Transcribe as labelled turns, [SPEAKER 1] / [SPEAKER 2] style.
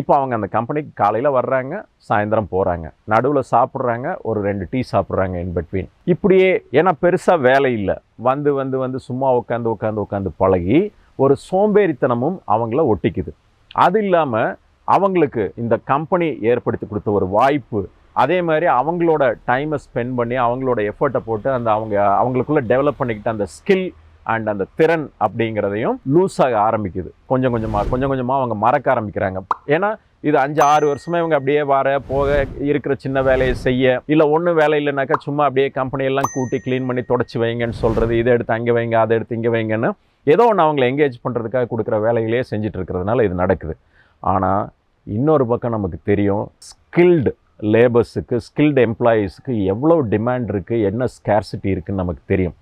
[SPEAKER 1] இப்போ அவங்க அந்த கம்பெனிக்கு காலையில் வர்றாங்க சாயந்தரம் போகிறாங்க நடுவில் சாப்பிட்றாங்க ஒரு ரெண்டு டீ சாப்பிட்றாங்க இன் பிட்வீன் இப்படியே ஏன்னா பெருசாக வேலை இல்லை வந்து வந்து வந்து சும்மா உட்காந்து உட்காந்து உட்காந்து பழகி ஒரு சோம்பேறித்தனமும் அவங்கள ஒட்டிக்குது அது இல்லாமல் அவங்களுக்கு இந்த கம்பெனி ஏற்படுத்தி கொடுத்த ஒரு வாய்ப்பு அதே மாதிரி அவங்களோட டைமை ஸ்பெண்ட் பண்ணி அவங்களோட எஃபர்ட்டை போட்டு அந்த அவங்க அவங்களுக்குள்ளே டெவலப் பண்ணிக்கிட்ட அந்த ஸ்கில் அண்ட் அந்த திறன் அப்படிங்கிறதையும் லூஸ் ஆக ஆரம்பிக்குது கொஞ்சம் கொஞ்சமாக கொஞ்சம் கொஞ்சமாக அவங்க மறக்க ஆரம்பிக்கிறாங்க ஏன்னா இது அஞ்சு ஆறு வருஷமே இவங்க அப்படியே வர போக இருக்கிற சின்ன வேலையை செய்ய இல்லை ஒன்றும் வேலை இல்லைனாக்கா சும்மா அப்படியே கம்பெனியெல்லாம் கூட்டி க்ளீன் பண்ணி தொடச்சி வைங்கன்னு சொல்கிறது இதை எடுத்து அங்கே வைங்க அதை எடுத்து இங்கே வைங்கன்னு ஏதோ ஒன்று அவங்களை எங்கேஜ் பண்ணுறதுக்காக கொடுக்குற வேலைகளே செஞ்சுட்டு இருக்கிறதுனால இது நடக்குது ஆனால் இன்னொரு பக்கம் நமக்கு தெரியும் ஸ்கில்டு லேபர்ஸுக்கு ஸ்கில்டு எம்ப்ளாயீஸுக்கு எவ்வளோ டிமாண்ட் இருக்குது என்ன ஸ்கேர்சிட்டி இருக்குதுன்னு நமக்கு தெரியும்